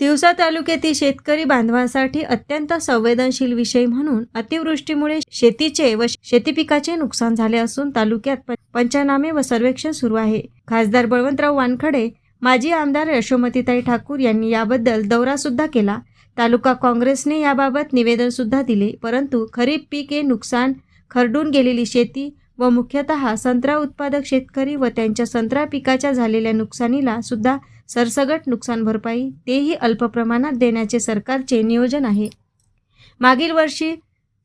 तिवसा तालुक्यातील शेतकरी बांधवांसाठी अत्यंत संवेदनशील विषय म्हणून अतिवृष्टीमुळे शेतीचे व शेतीपिकाचे नुकसान झाले असून तालुक्यात प- पंचनामे व सर्वेक्षण सुरू आहे. खासदार बळवंतराव वानखडे माजी आमदार यशोमतीताई ठाकूर यांनी याबद्दल दौरा सुद्धा केला. तालुका काँग्रेसने याबाबत निवेदन सुद्धा दिले परंतु खरीप पिके नुकसान खरडून गेलेली शेती व मुख्यतः संत्रा उत्पादक शेतकरी व त्यांच्या संत्रा पिकाच्या झालेल्या नुकसानीला सुद्धा सरसगट नुकसान भरपाई तेही अल्प प्रमाणात देण्याचे सरकारचे नियोजन आहे. मागील वर्षी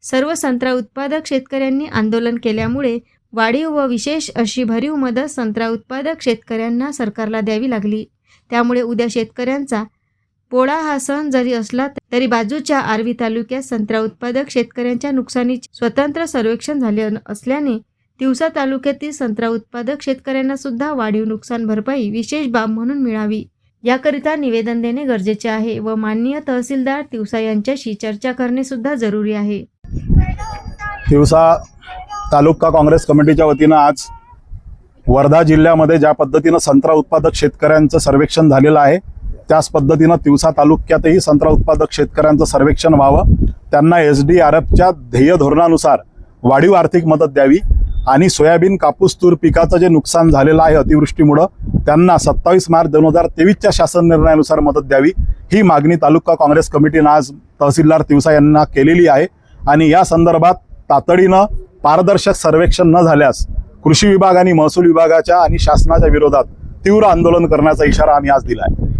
सर्व संत्रा उत्पादक शेतकऱ्यांनी आंदोलन केल्यामुळे वाढीव व विशेष अशी भरीव मदत संत्रा उत्पादक शेतकऱ्यांना सरकारला द्यावी लागली. त्यामुळे उद्या शेतकऱ्यांचा पोळा हा सण जरी असला तरी बाजूच्या आर्वी तालुक्यात संत्रा उत्पादक शेतकऱ्यांच्या नुकसानीचे स्वतंत्र सर्वेक्षण झाले असल्याने तिवसा तालुक्यातील संत्रा उत्पादक शेतकऱ्यांना सुद्धा वाढीव नुकसान भरपाई विशेष बाब म्हणून मिळावी. याकरिता निवेदन देणे गरजेचे आहे व माननीय तहसीलदार तिवसा यांच्याशी चर्चा करणे सुद्धा जरुरी आहे. तिवसा तालुका काँग्रेस कमिटीच्या वतीनं आज वर्धा जिल्ह्यामध्ये ज्या पद्धतीनं संत्रा उत्पादक शेतकऱ्यांचं सर्वेक्षण झालेलं आहे त्याच पद्धतीनं तिवसा तालुक्यातही संत्रा उत्पादक शेतकऱ्यांचं सर्वेक्षण व्हावं. त्यांना एस डी आर एफच्या ध्येय धोरणानुसार वाढीव आर्थिक मदत द्यावी. आणि सोयाबीन कापूस तूर पिकाचं जे नुकसान झालेलं आहे अतिवृष्टीमुळं त्यांना सत्तावीस मार्च दोन हजार तेवीसच्या शासन निर्णयानुसार मदत द्यावी. ही मागणी तालुका काँग्रेस कमिटीनं आज तहसीलदार तिवसा यांना केलेली आहे. आणि या संदर्भात तातडीनं पारदर्शक सर्वेक्षण न झाल्यास कृषी विभाग आणि महसूल विभागाच्या आणि शासनाच्या विरोधात तीव्र आंदोलन करण्याचा इशारा आम्ही आज दिला आहे